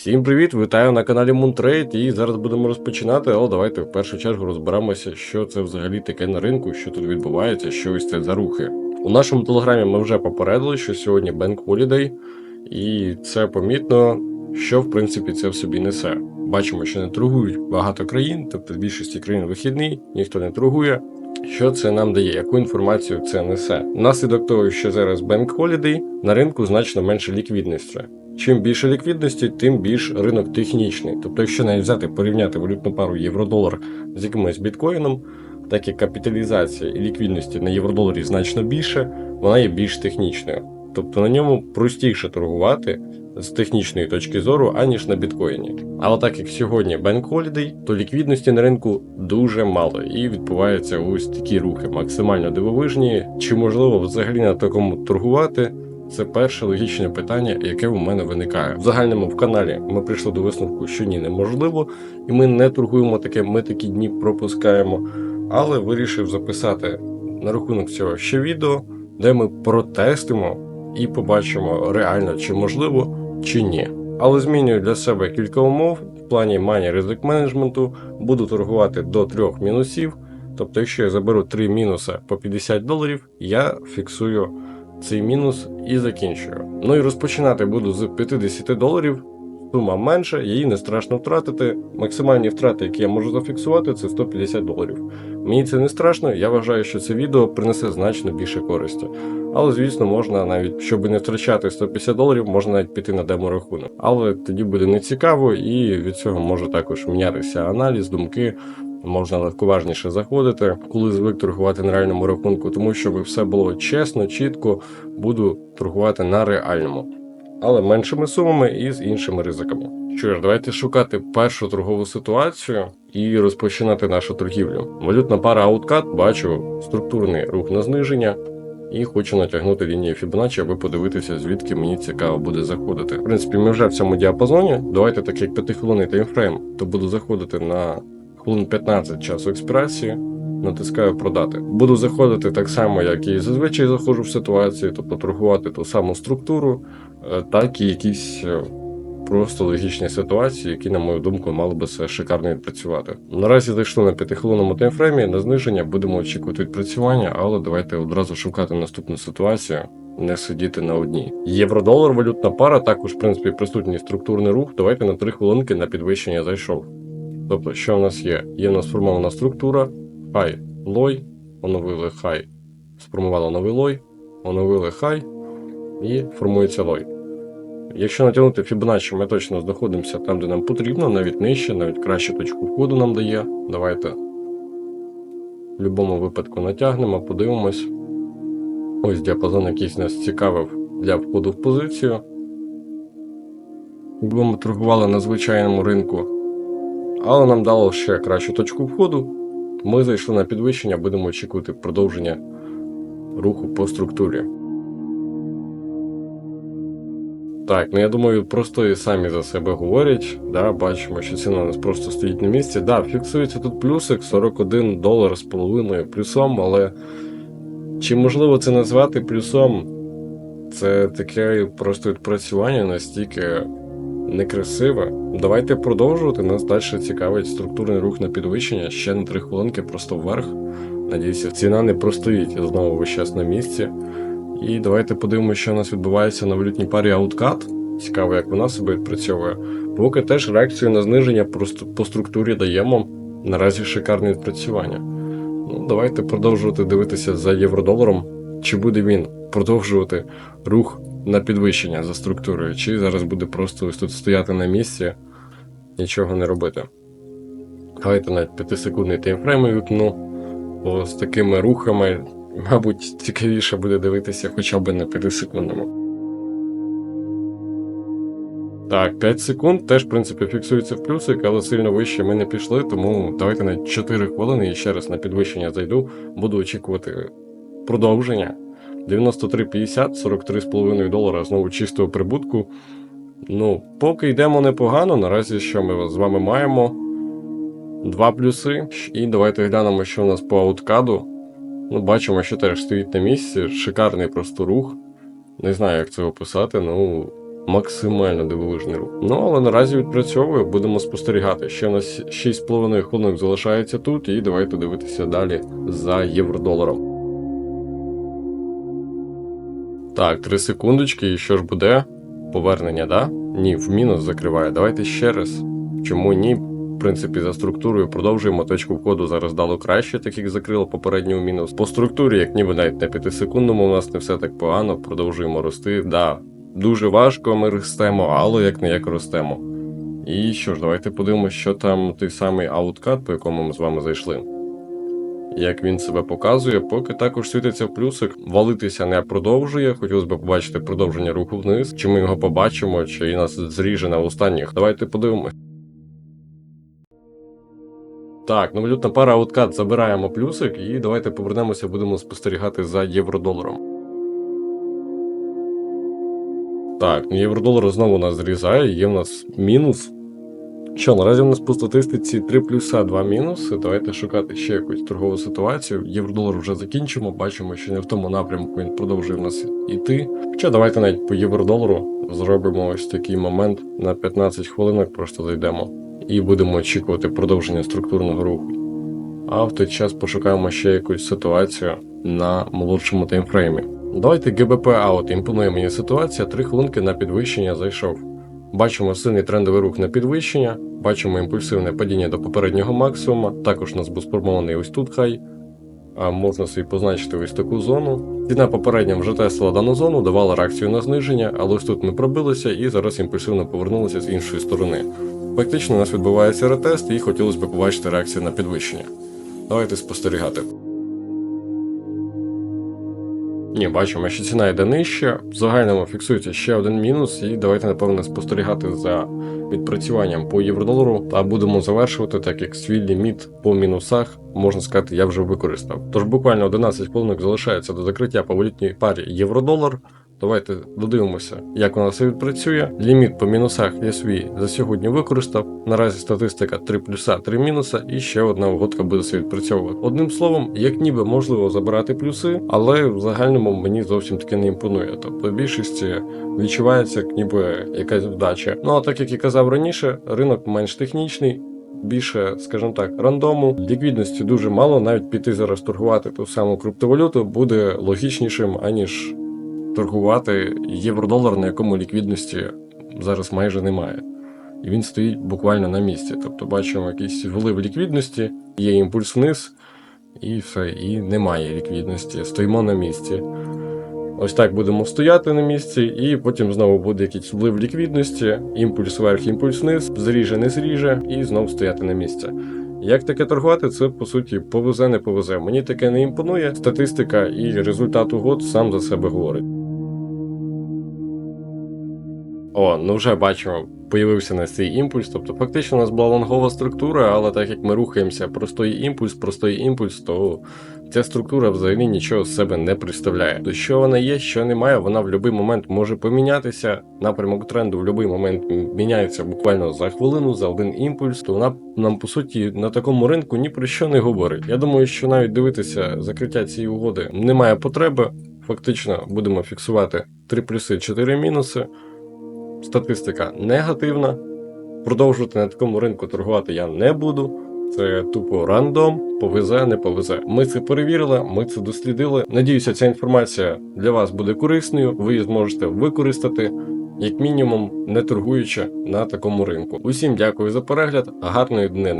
Всім привіт! Вітаю на каналі Moontrade і зараз будемо розпочинати, але давайте в першу чергу розберемося, що це взагалі таке на ринку, що тут відбувається, що ось це за рухи. У нашому телеграмі ми вже попередили, що сьогодні Bank Holiday, і це помітно, що в принципі це в собі несе. Бачимо, що не торгують багато країн, тобто в більшості країн вихідний, ніхто не торгує. Що це нам дає? Яку інформацію це несе? Наслідок того, що зараз Bank Holiday, на ринку значно менше ліквідності. Чим більше ліквідності, тим більш ринок технічний. Тобто, якщо навіть взяти порівняти валютну пару євро-долар з якимось біткоїном, так як капіталізація і ліквідності на євро-доларі значно більше, вона є більш технічною. Тобто на ньому простіше торгувати з технічної точки зору, аніж на біткоїні. Але так як сьогодні Bank Holiday, то ліквідності на ринку дуже мало і відбуваються ось такі рухи, максимально дивовижні. Чи можливо взагалі на такому торгувати? Це перше логічне питання, яке у мене виникає. В загальному в каналі ми прийшли до висновку, що ні, неможливо, і ми не торгуємо таке, ми такі дні пропускаємо. Але вирішив записати на рахунок цього ще відео, де ми протестимо і побачимо реально, чи можливо, чи ні. Але змінюю для себе кілька умов в плані мані ризик менеджменту, буду торгувати до трьох мінусів. Тобто, якщо я заберу три мінуси по 50 доларів, я фіксую цей мінус і закінчую. Ну і розпочинати буду з 50 доларів. Сума менша, її не страшно втратити. Максимальні втрати, які я можу зафіксувати, це 150 доларів. Мені це не страшно, я вважаю, що це відео принесе значно більше користі. Але, звісно, можна навіть, щоб не втрачати 150 доларів, можна навіть піти на демо-рахунок. Але тоді буде нецікаво, і від цього може також мінятися аналіз, думки. Можна легковажніше заходити, коли звик торгувати на реальному рахунку, тому щоб все було чесно, чітко, буду торгувати на реальному, але меншими сумами і з іншими ризиками. Що ж, давайте шукати першу торгову ситуацію і розпочинати нашу торгівлю. Валютна пара Outcut, бачу структурний рух на зниження. І хочу натягнути лінію Fibonacci, аби подивитися, звідки мені цікаво буде заходити. В принципі, ми вже в цьому діапазоні. Давайте, так як 5 хвилинний таймфрейм, то буду заходити на хвилин 15 часу експірації, натискаю продати. Буду заходити так само, як і зазвичай заходжу в ситуації, тобто торгувати ту саму структуру, е, так і якісь е, просто логічні ситуації, які, на мою думку, мали би це шикарно відпрацювати. Наразі зайшли на 5-хвилинному таймфреймі, на зниження будемо очікувати відпрацювання, але давайте одразу шукати наступну ситуацію. Не сидіти на одній. Євро-долар валютна пара, також, в принципі, присутній структурний рух. Давайте на 3 хвилинки на підвищення зайшов. Тобто, що в нас є? Є в нас сформована структура, хай лой, оновили хай, сформували новий лой, оновили хай і формується лой. Якщо натягнути Fibonacci, ми точно знаходимося там, де нам потрібно, навіть нижче, навіть краще точку входу нам дає. Давайте в будь-якому випадку натягнемо, подивимось. Ось діапазон якийсь нас цікавив для входу в позицію. Якби ми торгували на звичайному ринку але нам дало ще кращу точку входу. Ми зайшли на підвищення, будемо очікувати продовження руху по структурі. Так, ну я думаю, просто і самі за себе говорять. Да, Бачимо, що ціна у нас просто стоїть на місці. Да, фіксується тут плюсик 41 долар з половиною плюсом, але чи можливо це назвати плюсом? Це таке просто відпрацювання настільки некрасиве. Давайте продовжувати. Нас далі цікавить структурний рух на підвищення. Ще на 3 хвилинки просто вверх. Надіюся, ціна не простоїть знову весь час на місці. І давайте подивимося, що у нас відбувається на валютній парі Outcut. Цікаво, як вона себе відпрацьовує. Поки теж реакцію на зниження по структурі даємо. Наразі шикарне відпрацювання. Ну, Давайте продовжувати дивитися за євро-доларом. Чи буде він продовжувати рух на підвищення за структурою, чи зараз буде просто ось тут стояти на місці, нічого не робити. Давайте навіть 5-секундний таймфрейм вікну, бо з такими рухами, мабуть, цікавіше буде дивитися хоча б на 5-секундному. Так, 5 секунд теж, в принципі, фіксується в плюсик, але сильно вище ми не пішли, тому давайте на 4 хвилини і ще раз на підвищення зайду, буду очікувати продовження. 93,50, 43,5 долара знову чистого прибутку. Ну, поки йдемо непогано, наразі що ми з вами маємо? Два плюси. І давайте глянемо, що у нас по ауткаду. Ну, бачимо, що теж стоїть на місці. Шикарний просто рух. Не знаю, як це описати, ну Максимально дивовижний рух. Ну але наразі відпрацьовую, будемо спостерігати. Ще у нас 6,5 хвилин залишається тут, і давайте дивитися далі за євро-доларом. Так, 3 секундочки, і що ж буде? Повернення, да? Ні, в мінус закриває. Давайте ще раз. Чому ні? В принципі, за структурою продовжуємо. Точку входу зараз дало краще, так як закрило попередній мінус. По структурі, як ніби навіть на 5 секундному, у нас не все так погано, продовжуємо рости. Да, дуже важко ми ростемо, але як не як ростемо. І що ж, давайте подивимося, що там той самий ауткат, по якому ми з вами зайшли. Як він себе показує, поки також світиться плюсик, валитися не продовжує. Хотілося б побачити продовження руху вниз. Чи ми його побачимо, чи нас зріже на останніх. Давайте подивимось. Так, ну валютна пара ауткат забираємо плюсик, і давайте повернемося, будемо спостерігати за євро-доларом. Так, ну євро-долар знову нас зрізає, є в нас мінус. Що, наразі у нас по статистиці 3 плюса, 2 мінуси. Давайте шукати ще якусь торгову ситуацію. Євро-долар вже закінчимо, бачимо, що не в тому напрямку він продовжує в нас іти. Хоча давайте навіть по євро-долару зробимо ось такий момент на 15 хвилинок, просто зайдемо і будемо очікувати продовження структурного руху. А в той час пошукаємо ще якусь ситуацію на молодшому таймфреймі. Давайте ГБП аут імпонує мені ситуація, 3 хвилинки на підвищення зайшов. Бачимо сильний трендовий рух на підвищення, бачимо імпульсивне падіння до попереднього максимума. Також у нас був сформований ось тут хай. А можна собі позначити ось таку зону. Ціна попередня вже тестила дану зону, давала реакцію на зниження, але ось тут ми пробилися і зараз імпульсивно повернулися з іншої сторони. Фактично у нас відбувається ретест і хотілося б побачити реакцію на підвищення. Давайте спостерігати. Ні, бачимо, що ціна йде нижче. В загальному фіксується ще один мінус, і давайте, напевно, спостерігати за відпрацюванням по євро-долару та будемо завершувати, так як свій ліміт по мінусах, можна сказати, я вже використав. Тож буквально 11 хвилинок залишається до закриття по валютній парі євро-долар. Давайте додивимося, як вона все відпрацює. Ліміт по мінусах я свій за сьогодні використав. Наразі статистика 3 плюса, 3 мінуса, і ще одна угодка буде все відпрацьовувати. Одним словом, як ніби можливо забирати плюси, але в загальному мені зовсім таки не імпонує. Тобто більшості відчувається як ніби якась вдача. Ну а так як і казав раніше, ринок менш технічний. Більше, скажімо так, рандому, ліквідності дуже мало. Навіть піти зараз торгувати ту саму криптовалюту буде логічнішим, аніж торгувати євро-долар, на якому ліквідності зараз майже немає. І він стоїть буквально на місці. Тобто бачимо якийсь вилив ліквідності, є імпульс вниз, і все, і немає ліквідності. Стоїмо на місці. Ось так будемо стояти на місці, і потім знову буде якийсь влив ліквідності, імпульс вверх, імпульс вниз, зріже, не зріже, і знову стояти на місці. Як таке торгувати, це по суті повезе, не повезе. Мені таке не імпонує. Статистика і результат угод сам за себе говорить. О, ну вже бачимо, появився на цей імпульс. Тобто, фактично у нас була лонгова структура, але так як ми рухаємося простий імпульс, простий імпульс, то ця структура взагалі нічого з себе не представляє. То що вона є, що немає, вона в будь-який момент може помінятися. Напрямок тренду в будь-який момент міняється буквально за хвилину, за один імпульс. То вона нам по суті на такому ринку ні про що не говорить. Я думаю, що навіть дивитися закриття цієї угоди немає потреби. Фактично будемо фіксувати 3 плюси, 4 мінуси. Статистика негативна. Продовжувати на такому ринку торгувати я не буду. Це тупо рандом, повезе, не повезе. Ми це перевірили, ми це дослідили. Надіюся, ця інформація для вас буде корисною. Ви її зможете використати, як мінімум, не торгуючи на такому ринку. Усім дякую за перегляд, гарної днини.